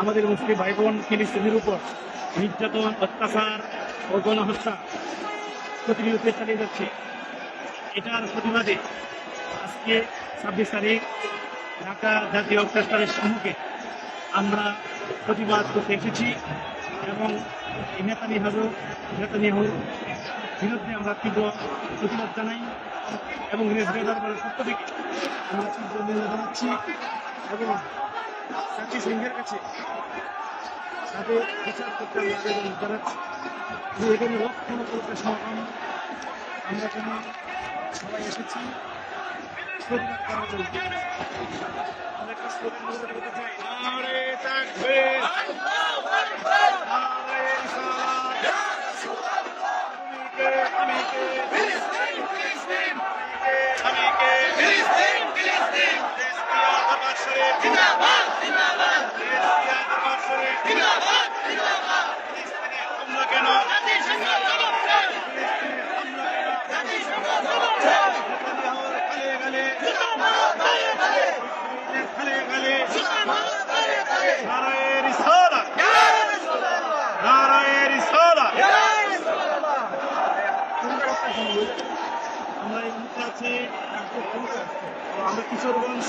আমাদের মুসলিম ভাই বোন ফিলিস্তিনের উপর নির্যাতন, অত্যাচার ও গণহত্যা প্রতিনিয়ত চালিয়ে যাচ্ছে। এটার প্রতিবাদে আজকে ছাব্বিশ তারিখ ঢাকা জাতীয় প্রেসক্লাবের সম্মুখে আমরা প্রতিবাদ করতে এসেছি এবং নেতানিয়াহু নেতানিয়াহুর বিরুদ্ধে আমরা তীব্র প্রতিবাদ জানাই এবং রেসিডেন্ট দরবারের পক্ষ থেকে আমরা তীব্র নিন্দা জানাচ্ছি। এবং সাচি সিংহের কাছে তাদের বিচার করতে আমরা আবেদন জানাচ্ছি যে এখানে লক্ষ লক্ষ সমাগম আমরা এখানে সবাই এসেছি। প্রতিবাদ করার জন্য। আমরা একটা বলতে বলতে চাই। নারে তাকবীর নারে আমরা এই মুহূর্তে আছি আমরা কিশোরগঞ্জ